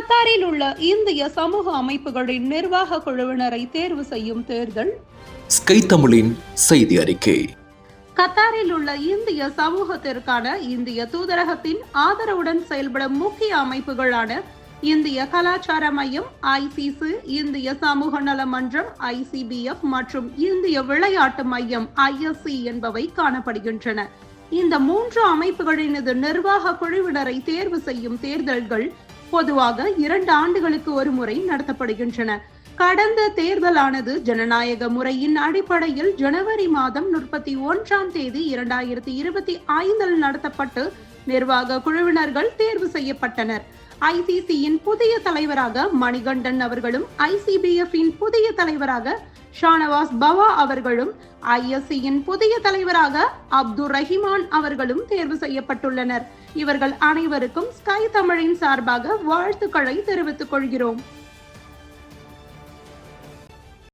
கத்தாரில் உள்ள இந்திய சமூக அமைப்புகளின் நிர்வாக குழுவினரை தேர்வு செய்யும் தேர்தல். ஸ்கை தமிழின் செய்தி அறிக்கை. கத்தாரில் உள்ள இந்திய சமூகத்திற்கான இந்திய தூதரகத்தின் ஆதரவுடன் செயல்படும் முக்கிய அமைப்புகளான இந்திய கலாச்சார மையம் ஐசிசி இந்திய சமூக நல மன்றம் ஐசிபிஎஃப் மற்றும் இந்திய விளையாட்டு மையம் ஐஎஸ்சி என்பவை காணப்படுகின்றன. இந்த மூன்று அமைப்புகளினது நிர்வாக குழுவினரை தேர்வு செய்யும் தேர்தல்கள் பொதுவாக இரண்டு ஆண்டுகளுக்கு ஒரு முறை நடத்தப்படுகின்றன. கடந்த தேர்தலானது ஜனநாயக முறையின் அடிப்படையில் ஜனவரி மாதம் முப்பத்தி ஒன்றாம் தேதி இரண்டாயிரத்தி இருபத்தி ஐந்தில் நடத்தப்பட்டு நிர்வாக குழுவினர்கள் தேர்வு செய்யப்பட்டனர். ஐசிசியின் புதிய தலைவராக மணிகண்டன் அவர்களும் ஐசிபிஎஃப் இன் புதிய தலைவராக ஷானவாஸ் பவா அவர்களும் ஐஎஸ்சியின் புதிய தலைவராக அப்துல் ரஹிமான் அவர்களும் தேர்வு செய்யப்பட்டுள்ளனர். இவர்கள் அனைவருக்கும் ஸ்கை தமிழின் சார்பாக வாழ்த்துக்களை தெரிவித்துக் கொள்கிறோம்.